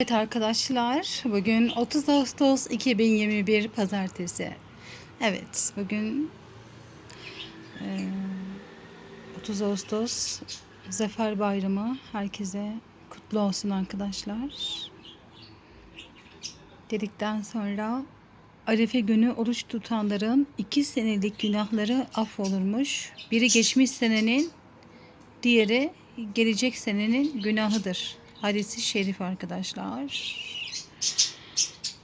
Evet arkadaşlar, bugün 30 Ağustos 2021 Pazartesi. Evet, bugün eee, 30 Ağustos Zafer Bayramı. Herkese kutlu olsun arkadaşlar. Dedikten sonra Arefe günü oruç tutanların iki senelik günahları affolurmuş. Biri geçmiş senenin, diğeri gelecek senenin günahıdır. Hadisi şerif arkadaşlar.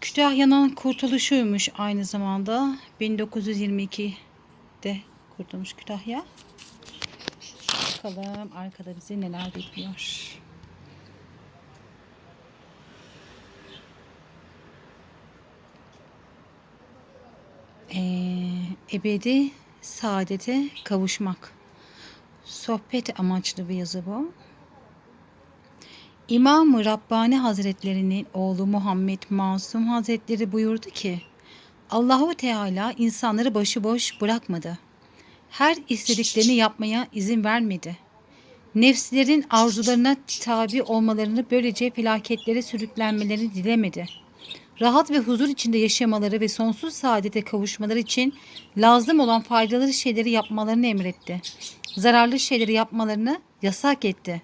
Kütahya'nın kurtuluşuymuş aynı zamanda. 1922'de kurtulmuş Kütahya. Bakalım arkada bizi neler bekliyor. Ee, ebedi saadete kavuşmak. Sohbet amaçlı bir yazı bu. İmam-ı Rabbani Hazretlerinin oğlu Muhammed Masum Hazretleri buyurdu ki Allahu Teala insanları başıboş bırakmadı. Her istediklerini yapmaya izin vermedi. Nefslerin arzularına tabi olmalarını böylece felaketlere sürüklenmelerini dilemedi. Rahat ve huzur içinde yaşamaları ve sonsuz saadete kavuşmaları için lazım olan faydalı şeyleri yapmalarını emretti. Zararlı şeyleri yapmalarını yasak etti.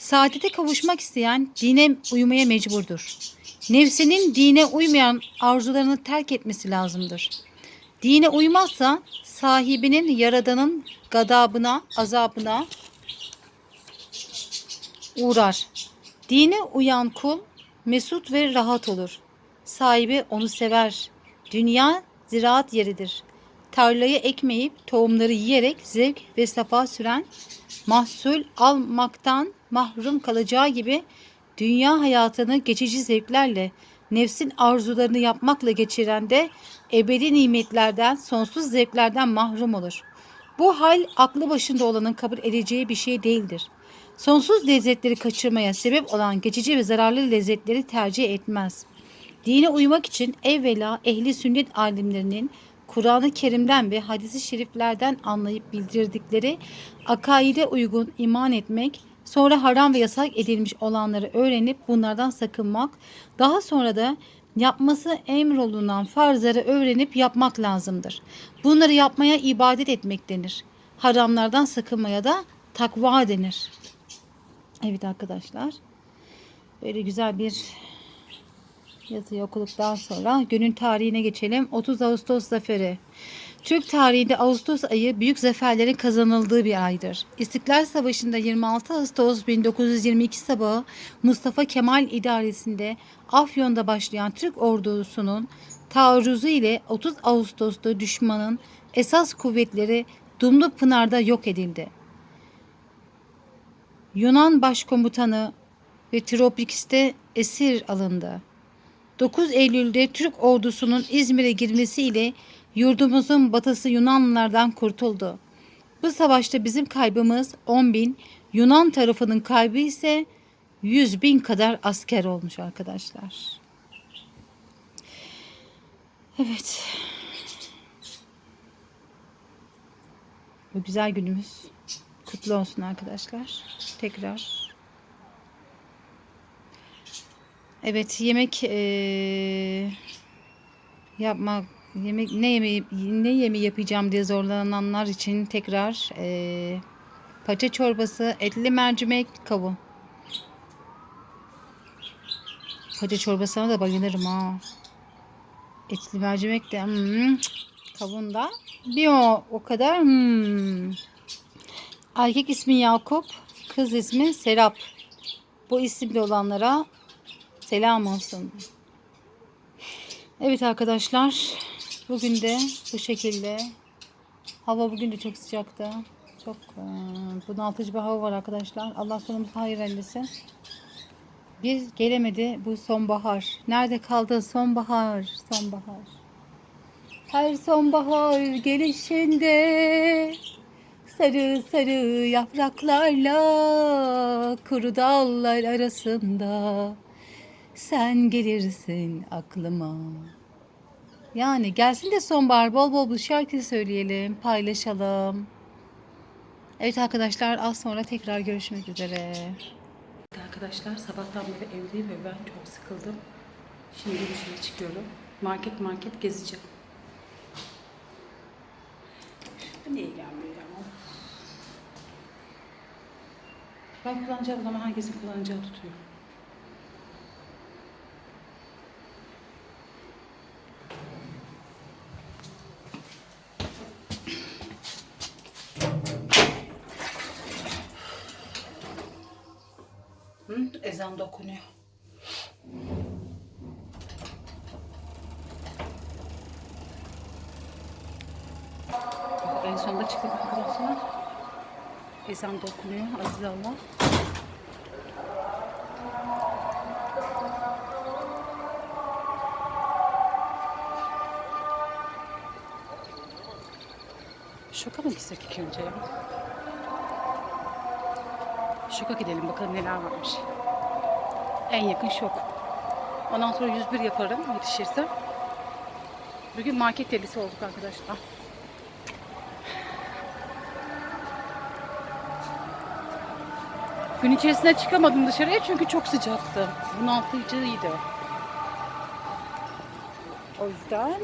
Saadete kavuşmak isteyen dine uymaya mecburdur. Nefsinin dine uymayan arzularını terk etmesi lazımdır. Dine uymazsa sahibinin yaradanın gadabına, azabına uğrar. Dine uyan kul mesut ve rahat olur. Sahibi onu sever. Dünya ziraat yeridir. Tarlayı ekmeyip tohumları yiyerek zevk ve safa süren mahsul almaktan mahrum kalacağı gibi dünya hayatını geçici zevklerle, nefsin arzularını yapmakla geçiren de ebedi nimetlerden, sonsuz zevklerden mahrum olur. Bu hal aklı başında olanın kabul edeceği bir şey değildir. Sonsuz lezzetleri kaçırmaya sebep olan geçici ve zararlı lezzetleri tercih etmez. Dine uymak için evvela ehli sünnet alimlerinin Kur'an-ı Kerim'den ve hadisi şeriflerden anlayıp bildirdikleri akaide uygun iman etmek, sonra haram ve yasak edilmiş olanları öğrenip bunlardan sakınmak, daha sonra da yapması emrolunan farzları öğrenip yapmak lazımdır. Bunları yapmaya ibadet etmek denir. Haramlardan sakınmaya da takva denir. Evet arkadaşlar. Böyle güzel bir yazıyı okuduktan sonra günün tarihine geçelim. 30 Ağustos zaferi. Türk tarihinde Ağustos ayı büyük zaferlerin kazanıldığı bir aydır. İstiklal Savaşı'nda 26 Ağustos 1922 sabahı Mustafa Kemal idaresinde Afyon'da başlayan Türk ordusunun taarruzu ile 30 Ağustos'ta düşmanın esas kuvvetleri Dumlu Pınar'da yok edildi. Yunan başkomutanı ve Tropiks'te esir alındı. 9 Eylül'de Türk ordusunun İzmir'e girmesiyle yurdumuzun batısı Yunanlılardan kurtuldu. Bu savaşta bizim kaybımız 10 bin, Yunan tarafının kaybı ise 100 bin kadar asker olmuş arkadaşlar. Evet. Bu güzel günümüz kutlu olsun arkadaşlar. Tekrar. Evet yemek eee, yapmak yemek ne yemeği ne yemeği yapacağım diye zorlananlar için tekrar eee paça çorbası, etli mercimek, kavun. Paça çorbasına da bayılırım ha. Etli mercimek de hmm, kavun da bir o, o kadar hmm. Erkek ismi Yakup, kız ismi Serap. Bu isimli olanlara selam olsun. Evet arkadaşlar, bugün de bu şekilde. Hava bugün de çok sıcaktı. Çok e, bunaltıcı bir hava var arkadaşlar. Allah sonumuzu hayır eylesin. Biz gelemedi bu sonbahar. Nerede kaldı sonbahar? Sonbahar. Her sonbahar gelişinde sarı sarı yapraklarla kuru dallar arasında sen gelirsin aklıma. Yani gelsin de sonbahar bol bol bu şarkıyı söyleyelim, paylaşalım. Evet arkadaşlar az sonra tekrar görüşmek üzere. Arkadaşlar sabahtan beri evdeyim ve ben çok sıkıldım. Şimdi dışarı çıkıyorum. Market market gezeceğim. Niye gelmiyor ya? Ben kullanacağım ama herkesin kullanacağı tutuyor. Hı, ezan da okunuyor. En sonunda çıktık arkadaşlar. Ezan da okunuyor. Aziz Allah. Şoka mı gitsek ilk önce ya? Şoka gidelim bakalım neler varmış. En yakın şok. Ondan sonra 101 yaparım yetişirse. Bugün market delisi olduk arkadaşlar. Gün içerisinde çıkamadım dışarıya çünkü çok sıcaktı. Bunaltıcıydı. O yüzden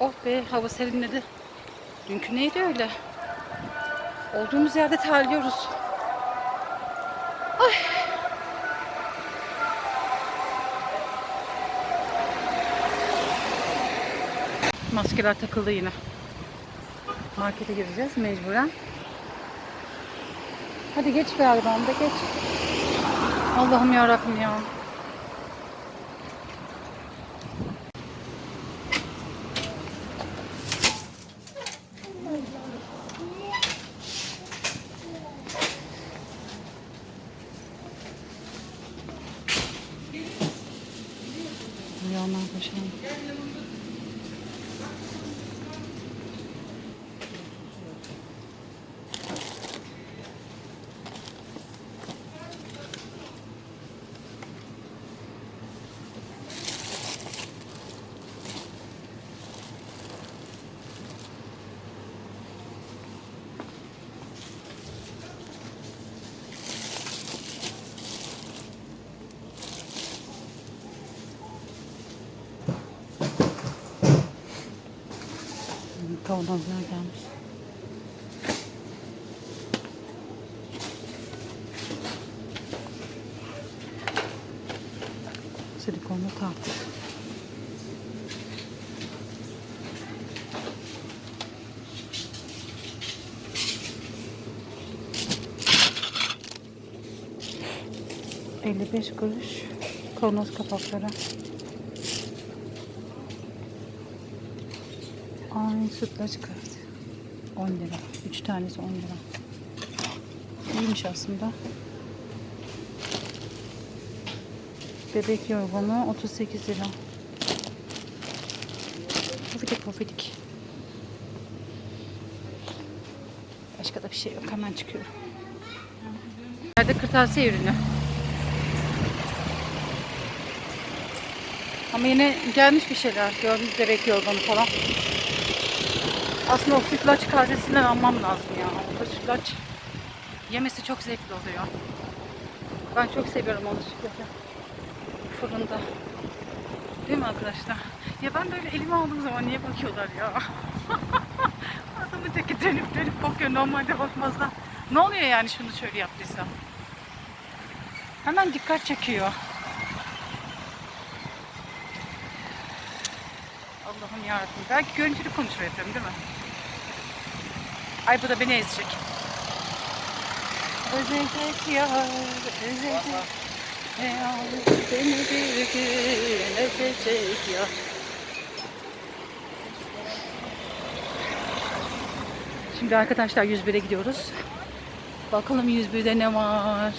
Oh be hava serinledi. Dünkü neydi öyle? Olduğumuz yerde terliyoruz. Ay. Maskeler takıldı yine. Markete gireceğiz mecburen. Hadi geç be arabamda geç. Allah'ım yarabbim ya. Kavanozlar gelmiş. Silikonlu tart. Elli beş kuruş kavanoz kapakları. Ay sütlaç kağıt. 10 lira. 3 tanesi 10 lira. İyiymiş aslında. Bebek yorganı 38 lira. Pofidik pofidik. Başka da bir şey yok. Hemen çıkıyorum. Nerede kırtasiye ürünü. Ama yine gelmiş bir şeyler. Gördüğünüz bebek yorganı falan. Aslında o sütlaç kazesinden almam lazım ya. O sütlaç yemesi çok zevkli oluyor. Ben çok seviyorum onu sütlacı. Fırında. Değil mi arkadaşlar? Ya ben böyle elime aldığım zaman niye bakıyorlar ya? Adamın teki dönüp dönüp bakıyor. Normalde bakmazlar. Ne oluyor yani şunu şöyle yaptıysa? Hemen dikkat çekiyor. Allah'ım yarabbim. Belki görüntülü konuşma yapıyorum değil mi? Ay bu da beni ezecek. Özecek ya, özecek. Ya, beni bir gün ezecek ya. Şimdi arkadaşlar 101'e gidiyoruz. Bakalım 101'de ne var?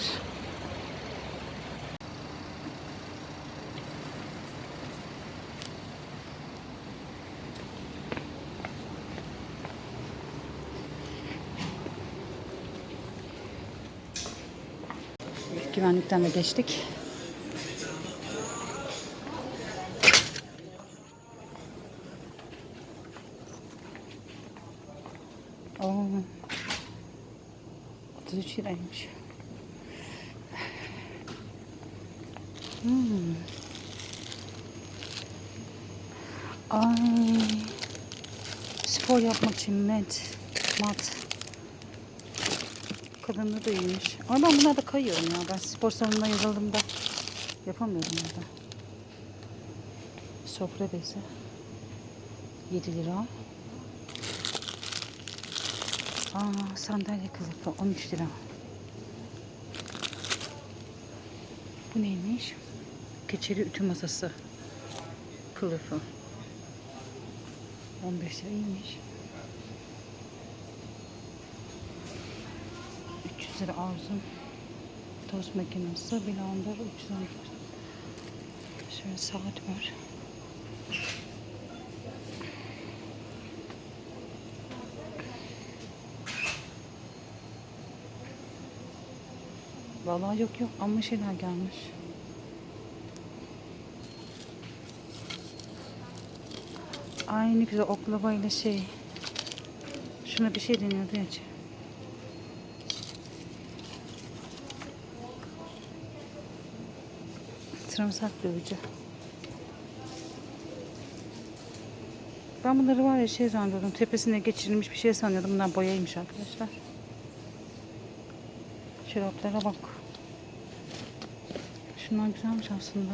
Güvenlikten de geçtik. Oo. 33 liraymış. Hmm. Ay. Spor yapmak için med, mat. Kadınlı da iyiymiş. Ama ben bunlarda kayıyorum ya. Ben spor salonuna yazıldığımda yapamıyorum burada. Sofra bezi. 7 lira. Aa, sandalye kılıfı 13 lira. Bu neymiş? Keçeli ütü masası kılıfı. 15 lira iyiymiş. 300 lira arzum. Tost makinesi, blender 314. Şöyle saat var. Vallahi yok yok ama şeyler gelmiş. Ay ne güzel oklava ile şey. Şuna bir şey deniyordu ya. Sarımsak dövücü. Ben bunları var ya şey zannediyordum. Tepesine geçirilmiş bir şey sanıyordum. Bunlar boyaymış arkadaşlar. Şaraplara bak. Şunlar güzelmiş aslında.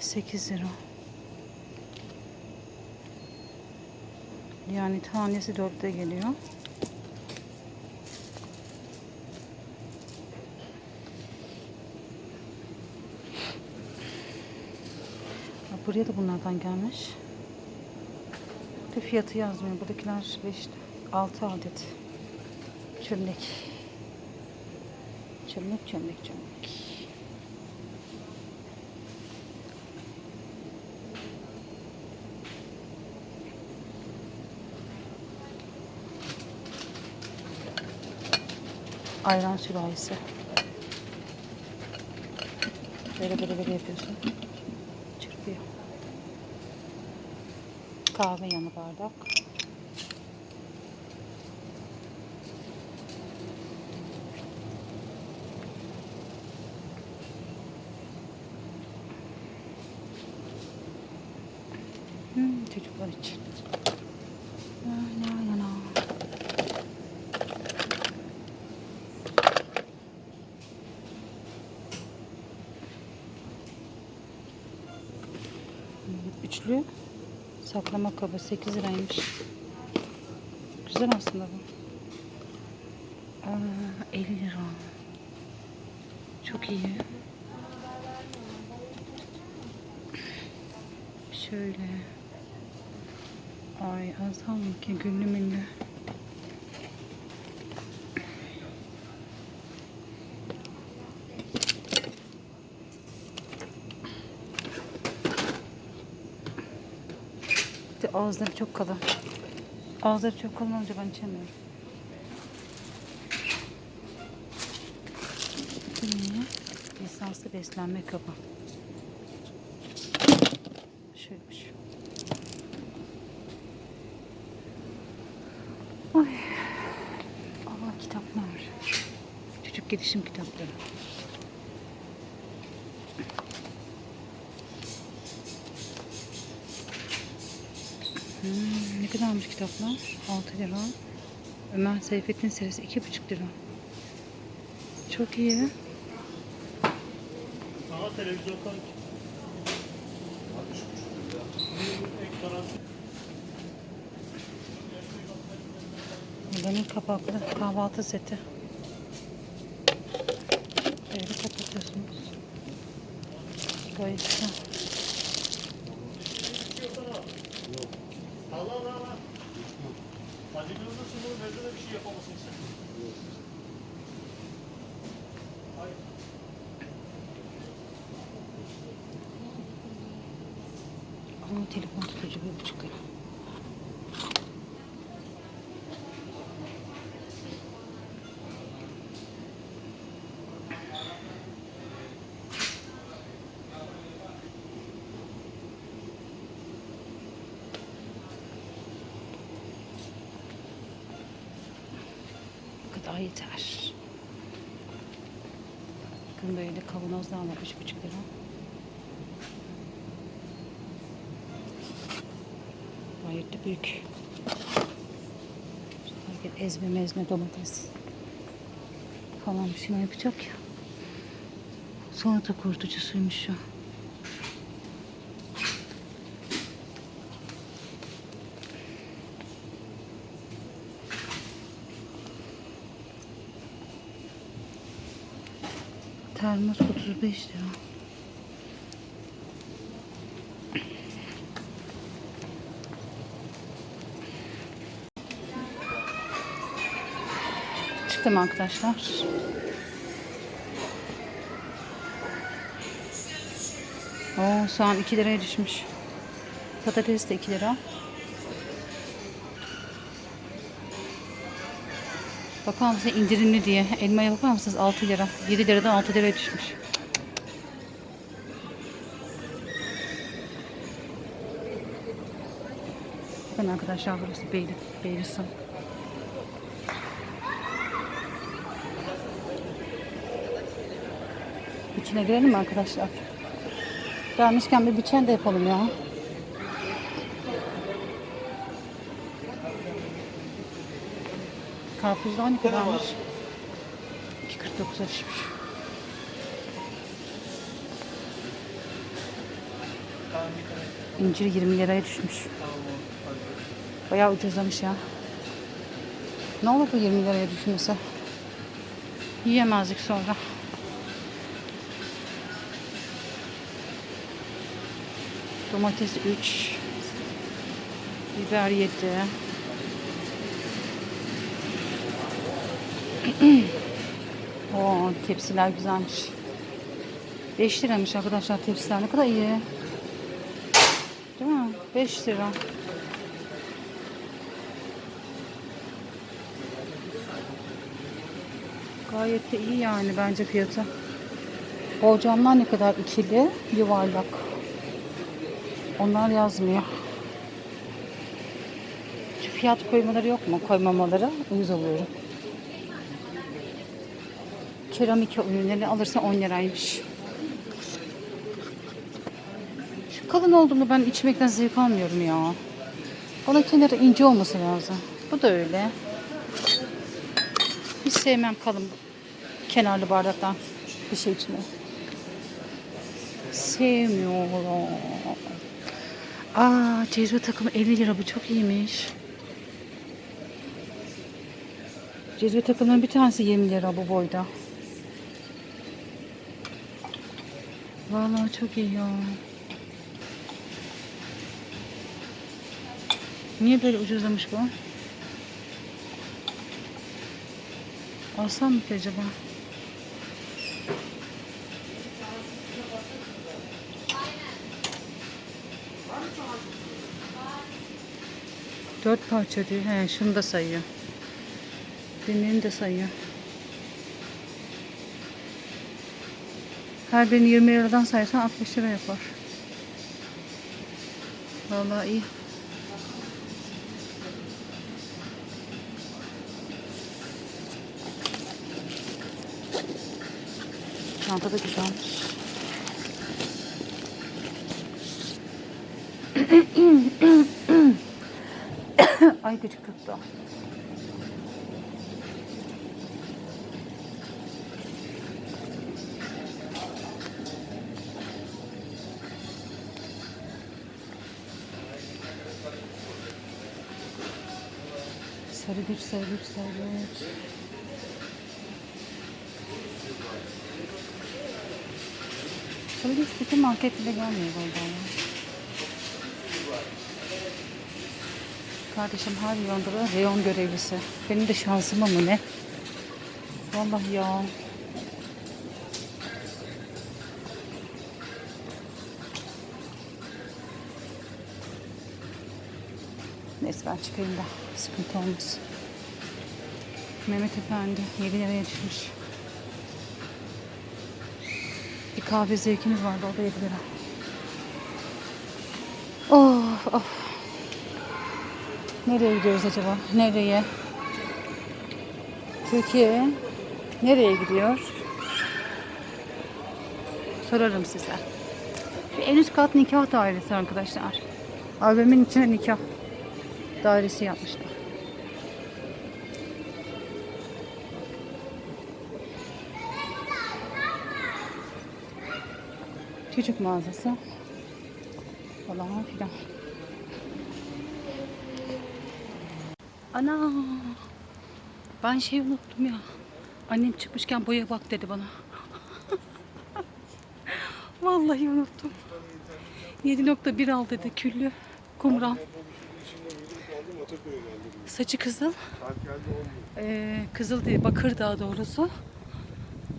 8 lira. Yani tanesi 4'te geliyor. Buraya da bunlardan gelmiş. De fiyatı yazmıyor. Buradakiler 5 6 adet. Çömlek. Çömlek, çömlek, çömlek. Ayran sürahisi. Böyle böyle böyle yapıyorsun. Kahve yanı bardak. Hmm, çocuklar için. La. Hmm, Üçlü saklama kabı 8 liraymış. Güzel aslında bu. Aa, 50 lira. Çok iyi. Şöyle. Ay azal mı ki güllü müllü. Ağızları çok kalın. Ağızları çok kalın olunca ben içemiyorum. Ne? Lisanslı beslenme kabı. Şuymuş. Ay. Aa kitaplar. Çocuk gelişim kitapları. Hmm, ne kadarmış kitaplar? 6 lira. Ömer Seyfettin serisi 2,5 lira. Çok iyi. Ama televizyondan Demir kapaklı kahvaltı seti. Böyle kapatıyorsunuz. Gayet güzel. Allah Allah Allah. Acıkınızda sunduğum evde de bir şey yapamasın sen. Hayır. Ama telefon tutucu bir buçuk lira. Daha yeter. Bakın böyle kavanozlar var 3,5 lira. Gayet de büyük. Hareket ezme mezme domates falan bir şey yapacak ya. Salata kurtucusuymuş şu. Termos 35 lira. Çıktım arkadaşlar. Oo, soğan 2 liraya düşmüş. Patates de 2 lira. Bakar mısın indirimli diye. Elmaya bakar mısınız 6 lira. 7 liradan 6 liraya düşmüş. Arkadaşlar burası Beyli, Beylisin. İçine girelim mi arkadaşlar? Gelmişken bir biçen de yapalım ya. Karpuzlar ne kadarmış? 2.49'a düşmüş. İncir 20 liraya düşmüş. Bayağı ucuzlamış ya. Ne olur bu 20 liraya düşmese? Yiyemezdik sonra. Domates 3. Biber 7. Oo, tepsiler güzelmiş. 5 liramış arkadaşlar tepsiler. Ne kadar iyi. Değil mi? 5 lira. Gayet de iyi yani bence fiyatı. Borcamlar ne kadar ikili, yuvarlak. Onlar yazmıyor. Şu fiyat koymaları yok mu? Koymamaları uyuz oluyorum. Keramik ürünleri alırsa 10 liraymış. Şu kalın olduğunu ben içmekten zevk almıyorum ya. Bana kenarı ince olması lazım. Bu da öyle. Hiç sevmem kalın kenarlı bardaktan bir şey içmeyi. Sevmiyorum. Aa cezve takımı 50 lira bu çok iyiymiş. Cezve takımının bir tanesi 20 lira bu boyda. Vallahi çok iyi ya. Niye böyle ucuzlamış bu? Alsam mı ki acaba? Dört parça diyor. He, şunu da sayıyor. Demirini de sayıyor. Her birini 20 liradan saysan 60 lira yapar. Vallahi iyi. Çanta da güzelmiş. Ay gıcık tuttu. Sarı güç, sarı güç, sarı güç. Sarı güç bütün market bile gelmiyor galiba. ya. Kardeşim her reyonda da reyon görevlisi. Benim de şansıma mı ne? Vallahi ya. Neyse ben çıkayım da sıkıntı olmaz. Mehmet Efendi 7 liraya düşmüş. Bir kahve zevkimiz vardı o da 7 lira. Of of. Nereye gidiyoruz acaba? Nereye? Türkiye nereye gidiyor? Sorarım size. Şu en üst kat nikah dairesi arkadaşlar. Albümün içine nikah dairesi yapmışlar. Çocuk mağazası falan filan. Ana ben şey unuttum ya. Annem çıkmışken boya bak dedi bana. Vallahi unuttum. 7.1 al dedi küllü kumral. Saçı kızıl. Ee, kızıl değil bakır daha doğrusu.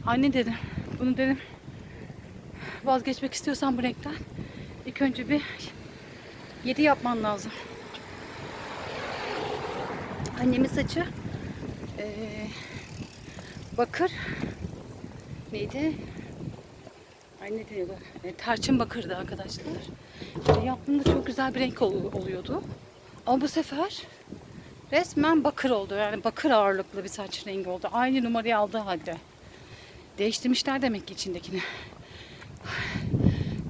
Anne dedim bunu dedim vazgeçmek istiyorsan bu renkten ilk önce bir 7 yapman lazım. Annemin saçı ee, bakır neydi? Ay ne diyorlar? E, tarçın bakırdı arkadaşlar. E, yaptığımda çok güzel bir renk ol- oluyordu. Ama bu sefer resmen bakır oldu. Yani bakır ağırlıklı bir saç rengi oldu. Aynı numarayı aldığı halde. Değiştirmişler demek ki içindekini.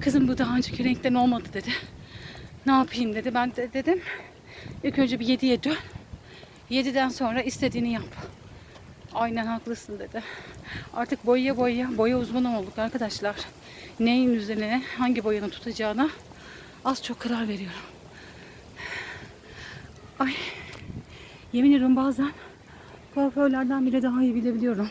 Kızım bu daha önceki renkten olmadı dedi. Ne yapayım dedi. Ben de dedim ilk önce bir 7'ye dön. 7'den sonra istediğini yap. Aynen haklısın dedi. Artık boyaya boyaya boya uzmanı olduk arkadaşlar. Neyin üzerine hangi boyanın tutacağına az çok karar veriyorum. Ay yemin ediyorum bazen kuaförlerden bile daha iyi bilebiliyorum.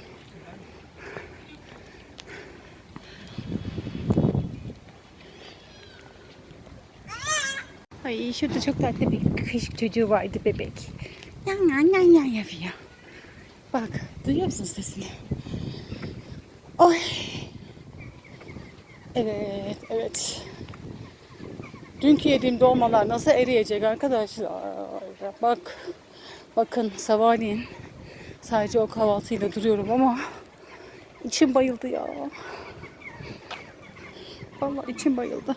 Ay şurada çok tatlı bir kış çocuğu vardı bebek. Yan yan yan yan yapıyor. Bak duyuyor musun sesini? Oy. Evet, evet. Dünkü yediğim dolmalar nasıl eriyecek arkadaşlar? Bak, bakın sabahleyin sadece o kahvaltıyla duruyorum ama içim bayıldı ya. Vallahi içim bayıldı.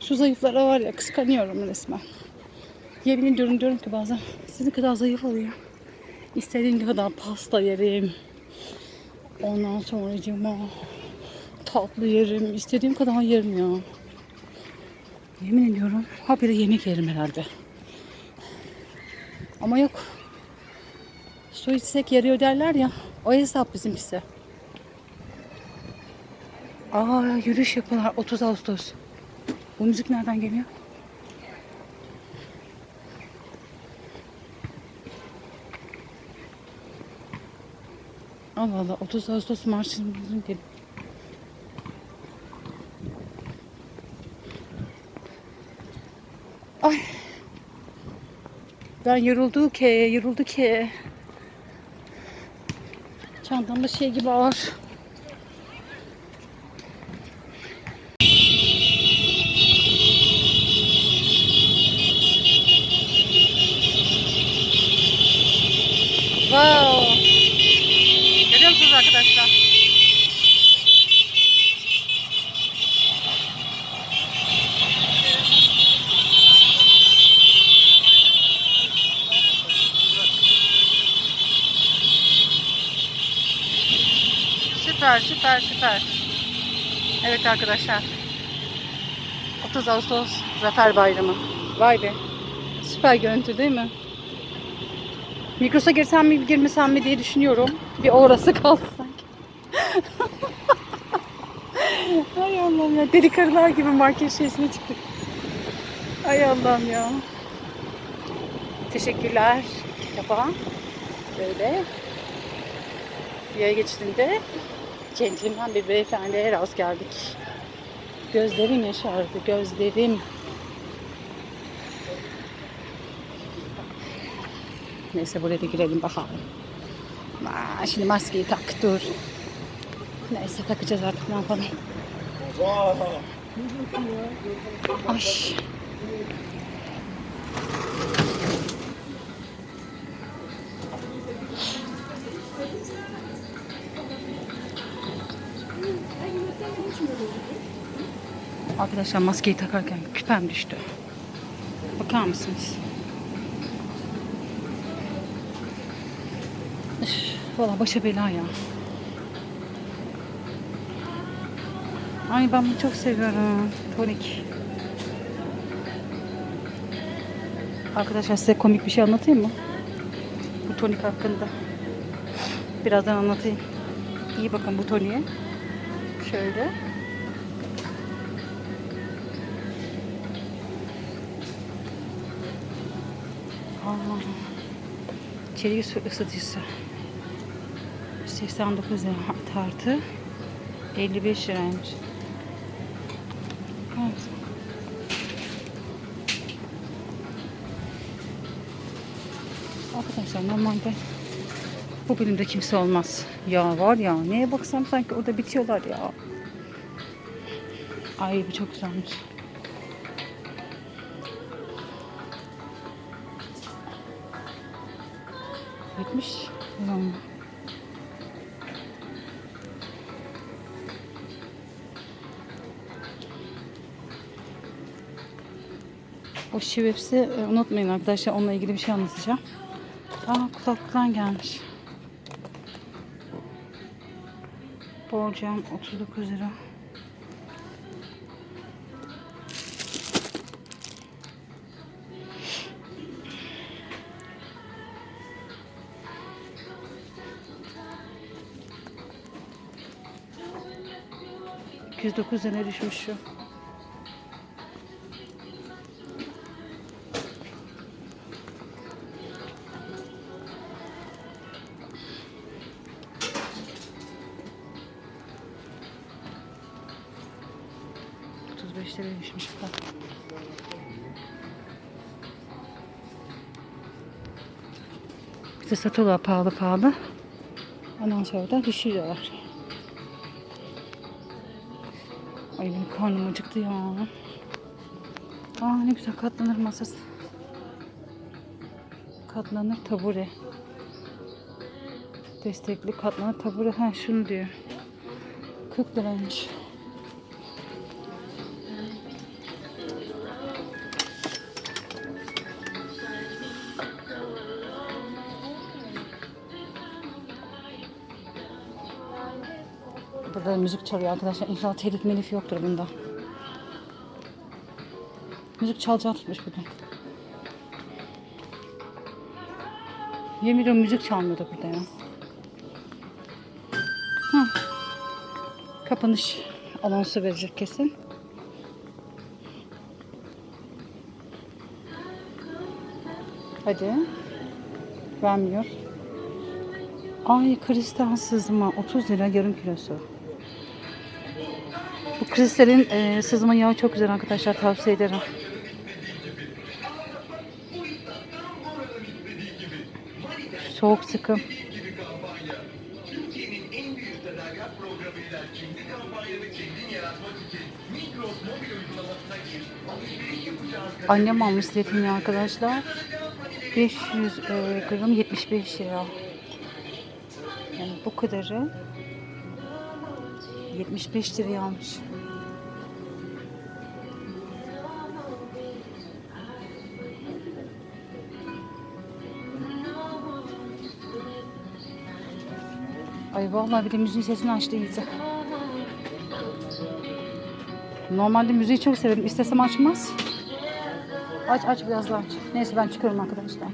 Şu zayıflara var ya kıskanıyorum resmen. Yemin ediyorum diyorum ki bazen sizin kadar zayıf oluyor. İstediğim kadar pasta yerim. Ondan sonra cima tatlı yerim. istediğim kadar yerim ya. Yemin ediyorum habire yemek yerim herhalde. Ama yok. Su içsek yarıyor derler ya. O hesap bizimkisi. Aa yürüyüş yapıyorlar 30 Ağustos. Bu müzik nereden geliyor? Allah Allah 30 Ağustos marşının geliyor. Ay. Ben yoruldu ki, yoruldu ki. Çantamda şey gibi ağır. Wow. Görüyor musunuz arkadaşlar? Süper, süper, süper. Evet arkadaşlar. 30 Ağustos Zafer Bayramı. Vay be. Süper görüntü değil mi? Migros'a girsem mi girmesem mi diye düşünüyorum. Bir orası kaldı sanki. Ay Allah'ım ya. Deli karılar gibi market şeysine çıktık. Ay Allah'ım ya. Teşekkürler kitaba. Böyle. Yere geçtiğinde centilmen bir beyefendiye rast geldik. Gözlerim yaşardı, gözlerim. Neyse buraya da girelim bakalım. Aa, şimdi maskeyi tak dur. Neyse takacağız artık ne yapalım. Ay. Arkadaşlar maskeyi takarken küpem düştü. Bakar mısınız? Üf. Valla başa bela ya. Ay ben bunu çok seviyorum. Tonik. Arkadaşlar size komik bir şey anlatayım mı? Bu tonik hakkında. Birazdan anlatayım. İyi bakın bu toniğe. Şöyle. Aa, çelik su ısıtıcısı. 89 lira tartı. 55 liraymış. Mısın? Arkadaşlar normalde bu bölümde kimse olmaz. Ya var ya neye baksam sanki orada bitiyorlar ya. Ay bu çok güzelmiş. Bitmiş. Ulan. O şivepsi e, unutmayın arkadaşlar onunla ilgili bir şey anlatacağım. Aa kulaklıklar gelmiş. Borcam 39 lira. ...209 lira düşmüş şu. Liraya bu. Bir de satıyorlar pahalı pahalı. Ondan sonra da düşürüyorlar. Karnım acıktı ya. Aa ne güzel katlanır masası. Katlanır tabure. Destekli katlanır tabure. Ha şunu diyor. 40 liraymış. Burada müzik çalıyor arkadaşlar. İnşallah telif melif yoktur bunda. Müzik çalacağı tutmuş bugün. Yemin ediyorum müzik çalmıyordu burada ya. Hı. Kapanış anonsu verecek kesin. Hadi. Vermiyor. Ay kristal sızma 30 lira yarım kilosu. Kristalin e, sızma yağı çok güzel arkadaşlar tavsiye ederim. Soğuk sıkım. Annem almış zeytinyağı arkadaşlar. 500 e, gram 75 lira. Yani bu kadarı 75 liraya almış. Ay vallahi bir de müziğin sesini açtı iyice. Normalde müziği çok severim. İstesem açmaz. Aç aç biraz daha aç. Neyse ben çıkıyorum arkadaşlar.